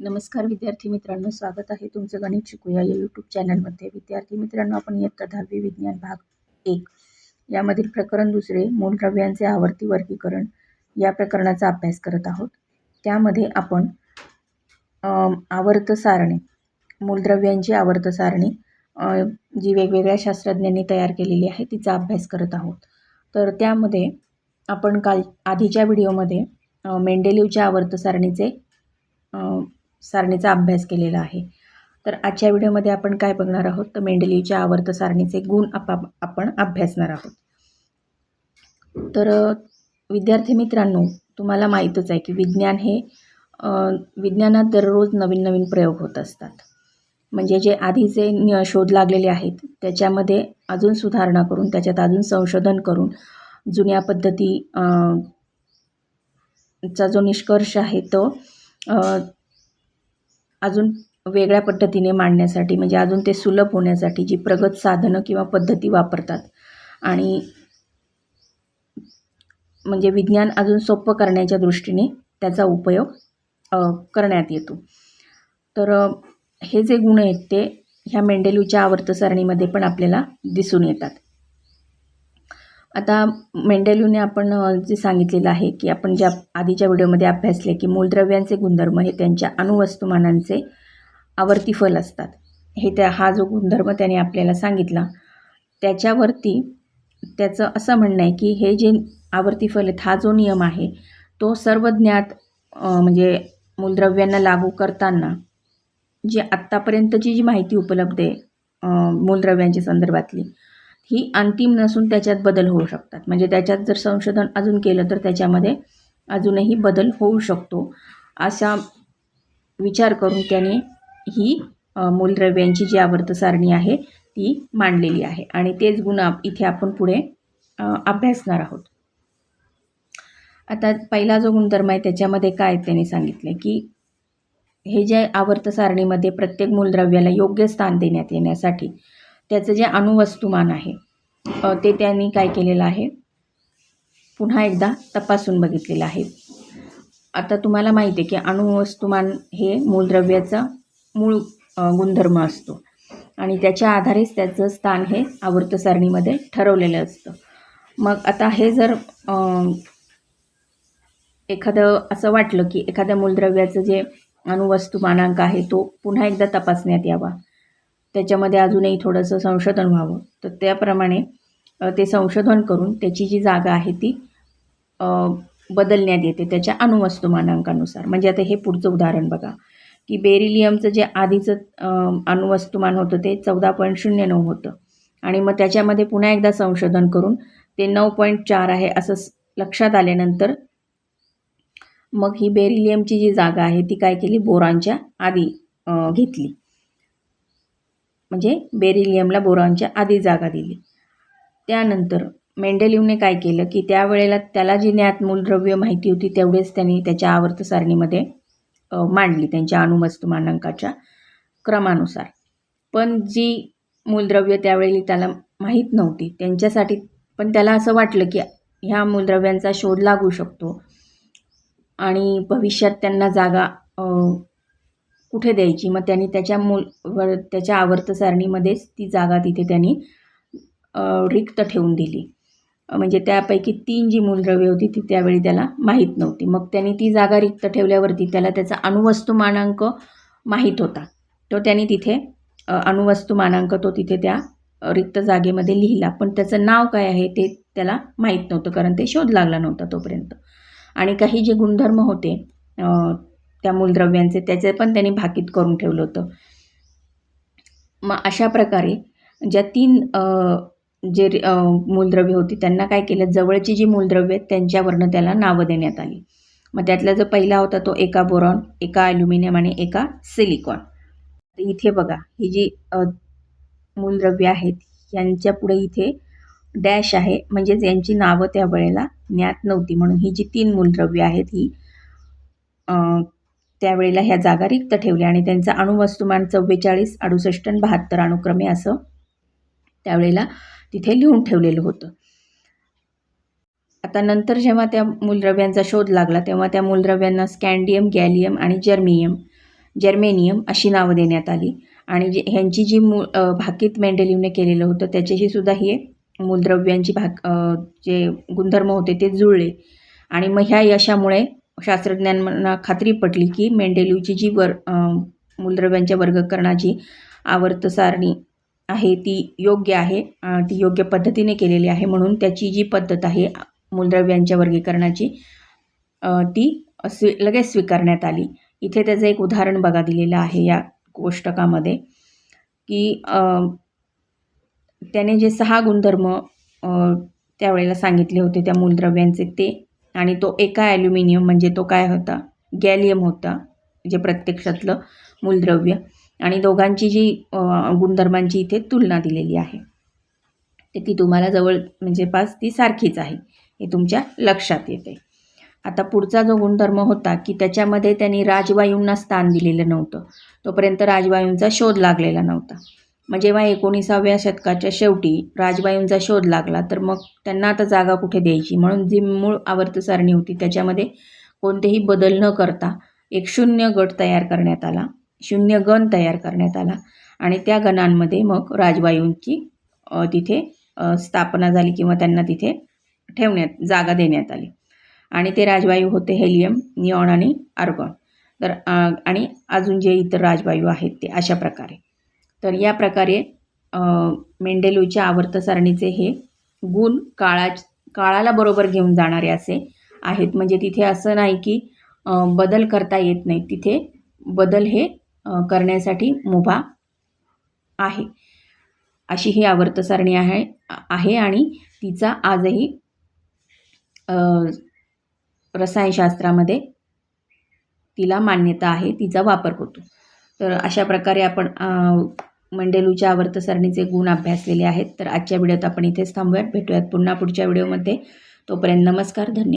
नमस्कार विद्यार्थी मित्रांनो स्वागत आहे तुमचं गणित शिकूया या यूट्यूब चॅनलमध्ये विद्यार्थी मित्रांनो आपण इयत्ता दहावी विज्ञान भाग एक. यामधील प्रकरण दुसरे मूलद्रव्यांचे आवर्ती वर्गीकरण या प्रकरणाचा अभ्यास करत आहोत. त्यामध्ये आपण आवर्त सारणी मूलद्रव्यांची आवर्त सारणी जी वेगवेगळ्या शास्त्रज्ञांनी तयार केलेली आहे तिचा अभ्यास करत आहोत. तर त्यामध्ये आपण काल आधीच्या व्हिडिओमध्ये मेंडेलिवच्या आवर्त सारणीचे सारणीचा अभ्यास केलेला आहे. तर आजच्या व्हिडिओमध्ये आपण काय बघणार आहोत? तर मेंडलीच्या आवर्त सारणीचे गुण आपाप आपण अभ्यासणार आहोत. तर विद्यार्थी मित्रांनो तुम्हाला माहीतच आहे की विज्ञान हे विज्ञानात दररोज नवीन नवीन प्रयोग होत असतात. म्हणजे जे आधीचे न शोध लागलेले आहेत त्याच्यामध्ये अजून सुधारणा करून त्याच्यात अजून संशोधन करून जुन्या पद्धती चा जो निष्कर्ष आहे तो अजून वेगळ्या पद्धतीने मांडण्यासाठी म्हणजे अजून ते सुलभ होण्यासाठी जी प्रगत साधनं किंवा पद्धती वापरतात. आणि म्हणजे विज्ञान अजून सोपं करण्याच्या दृष्टीने त्याचा उपयोग करण्यात येतो. तर हे जे गुण आहेत ते ह्या मेंडेलूच्या आवर्तसारणीमध्ये पण आपल्याला दिसून येतात. आता मेंडेलूने आपण जे सांगितलेलं आहे की आपण ज्या आधीच्या व्हिडिओमध्ये अभ्यासले की मूलद्रव्यांचे गुणधर्म हे त्यांच्या अणुवस्तुमानांचे आवर्ती फल असतात. हे त्या हा जो गुणधर्म त्याने आपल्याला सांगितला त्याच्यावरती त्याचं असं म्हणणं आहे की हे जे आवर्ती फल आहेत हा जो नियम आहे तो सर्व ज्ञात म्हणजे मूलद्रव्यांना लागू करताना जी आत्तापर्यंतची जी माहिती उपलब्ध आहे मूलद्रव्यांच्या संदर्भातली ही अंतिम नसून त्याच्यात बदल होऊ शकतात. म्हणजे त्याच्यात जर संशोधन अजून केलं तर त्याच्यामध्ये अजूनही बदल होऊ शकतो. असा विचार करून त्याने ही मूलद्रव्यांची जी आवर्तसारणी आहे ती मांडलेली आहे. आणि तेच गुण आप इथे आपण पुढे अभ्यासणार आहोत. आता पहिला जो गुणधर्म आहे त्याच्यामध्ये काय त्याने सांगितलं की हे जे आवर्त सारणीमध्ये प्रत्येक मूलद्रव्याला योग्य स्थान देण्यात येण्यासाठी त्याचं जे अणुवस्तुमान आहे ते त्यांनी काय केलेलं आहे? पुन्हा एकदा तपासून बघितलेलं आहे. आता तुम्हाला माहिती आहे की अणुवस्तुमान हे मूलद्रव्याचा मूळ गुणधर्म असतो. आणि त्याच्या आधारेच त्याचं स्थान हे आवर्त सारणीमध्ये ठरवलेलं असतं. मग आता हे जर एखादं असं वाटलं की एखाद्या मूलद्रव्याचं जे अणुवस्तुमानांक आहे तो पुन्हा एकदा तपासण्यात यावा. त्याच्यामध्ये अजूनही थोडंसं संशोधन व्हावं. तर त्याप्रमाणे ते संशोधन करून त्याची जी जागा आहे ती बदलण्यात येते त्याच्या अणुवस्तुमानांकानुसार म्हणजे आता हे पुढचं उदाहरण बघा की बेरिलियमचं जे आधीचं अणुवस्तुमान होतं ते चौदा पॉईंट शून्य नऊ होतं. आणि मग त्याच्यामध्ये पुन्हा एकदा संशोधन करून ते नऊ पॉईंट चार आहे असं स- लक्षात आल्यानंतर मग ही बेरिलियमची जी जागा आहे ती काय केली? बोरांच्या आधी घेतली. म्हणजे बेरिलियमला बोरॉनच्या आधी जागा दिली. त्यानंतर मेंडेलिवने काय केलं की त्यावेळेला त्याला जी ज्ञात मूलद्रव्य माहिती होती तेवढेच त्यांनी त्याच्या आवर्त सारणीमध्ये मांडली त्यांच्या अणुवस्तुमानांकाच्या क्रमानुसार. पण जी मूलद्रव्य त्यावेळी त्याला माहीत नव्हती त्यांच्यासाठी पण त्याला असं वाटलं की ह्या मूलद्रव्यांचा शोध लागू शकतो आणि भविष्यात त्यांना जागा कुठे द्यायची? मग त्यांनी त्याच्या मूल वर त्याच्या आवर्त सारणीमध्येच ती जागा तिथे त्यांनी रिक्त ठेवून दिली. म्हणजे त्यापैकी तीन जी मूलद्रव्ये होती ती त्यावेळी त्याला माहीत नव्हती. मग त्यांनी ती जागा रिक्त ठेवल्यावरती त्याला त्याचा अणुवस्तुमानांक माहीत होता. तो त्यांनी तिथे अणुवस्तू अणुवस्तुमानांक तो तिथे त्या रिक्त जागेमध्ये लिहिला. पण त्याचं नाव काय आहे ते त्याला माहीत नव्हतं कारण ते शोध लागला नव्हता तोपर्यंत. आणि काही जे गुणधर्म होते त्या मूलद्रव्यांचे त्याचे पण त्यांनी भाकीत करून ठेवलं होतं. मग अशा प्रकारे ज्या तीन जे रि- मूलद्रव्य होती त्यांना काय केलं? जवळची जी मूलद्रव्य आहेत त्यांच्यावरनं त्याला नावं देण्यात आली. मग त्यातला जो पहिला होता तो एका बोरॉन एका ॲल्युमिनियम आणि एका सिलिकॉन. तर इथे बघा ही जी मूलद्रव्य आहेत यांच्या पुढे इथे डॅश आहे. म्हणजेच यांची नावं त्या वेळेला ज्ञात नव्हती. म्हणून ही जी तीन मूलद्रव्य आहेत ही त्यावेळेला ह्या जागा रिक्त ठेवल्या आणि त्यांचं अणुवस्तुमान चव्वेचाळीस अडुसष्ट आणि बहात्तर अणुक्रमे असं त्यावेळेला तिथे लिहून ठेवलेलं होतं. आता नंतर जेव्हा त्या मूलद्रव्यांचा शोध लागला तेव्हा त्या मूलद्रव्यांना स्कॅन्डियम गॅलियम आणि जर्मियम जर्मेनियम अशी नावं देण्यात आली. आणि जे ह्यांची जी मूळ भाकीत मेंडेलिवने केलेलं होतं त्याच्याशी सुद्धा हे मूलद्रव्यांची भाक जे गुणधर्म होते ते जुळले. आणि मग ह्या यशामुळे शास्त्रज्ञांना खात्री पटली की मेंडेलिवची जी वर मूलद्रव्यांच्या वर्गीकरणाची आवर्त सारणी आहे ती योग्य आहे ती योग्य पद्धतीने केलेली आहे म्हणून त्याची जी पद्धत आहे मूलद्रव्यांच्या वर्गीकरणाची ती स्वी लगेच स्वीकारण्यात आली. इथे त्याचं एक उदाहरण बघा दिलेलं आहे या कोष्टकामध्ये की त्याने जे सहा गुणधर्म त्यावेळेला सांगितले होते त्या मूलद्रव्यांचे ते आणि तो एका ॲल्युमिनियम म्हणजे तो काय होता? गॅलियम होता जे प्रत्यक्षातलं मूलद्रव्य. आणि दोघांची जी गुणधर्मांची इथे तुलना दिलेली आहे. तर ती तुम्हाला जवळ म्हणजे पास ती सारखीच आहे. हे तुमच्या लक्षात येते. आता पुढचा जो गुणधर्म होता की त्याच्यामध्ये त्यांनी राजवायूंना स्थान दिलेलं नव्हतं. तोपर्यंत राजवायूंचा शोध लागलेला नव्हता. मग जेव्हा एकोणीसाव्या शतकाच्या शेवटी राजबाईंचा शोध लागला तर मग त्यांना आता जागा कुठे द्यायची? म्हणून जी मूळ आवर्तसारणी होती त्याच्यामध्ये कोणतेही बदल न करता एक शून्य गट तयार करण्यात आला शून्य गण तयार करण्यात आला आणि त्या गणांमध्ये मग राजवायूंची तिथे स्थापना झाली किंवा त्यांना तिथे ठेवण्यात जागा देण्यात आली. आणि ते राजवायू होते हेलियम निऑन आणि आर्गॉन. तर आणि अजून जे इतर राजवायू आहेत ते अशा प्रकारे. तर या प्रकारे मेंडेलूच्या आवर्तसारणीचे हे गुण काळा काळाला बरोबर घेऊन जाणारे असे आहेत. म्हणजे तिथे असं नाही की बदल करता येत नाही. तिथे बदल हे करण्यासाठी मुभा आहे. अशी ही आवर्तसारणी आहे आहे आणि तिचा आजही रसायनशास्त्रामध्ये तिला मान्यता आहे तिचा वापर होतो. तर अशा प्रकारे आपण मंडेलूच्या आवर्तसारणीचे गुण अभ्यासलेले आहेत. तर आजच्या व्हिडिओत आपण इथेच थांबूयात. भेटूयात पुन्हा पुढच्या व्हिडिओमध्ये. तोपर्यंत नमस्कार धन्यवाद.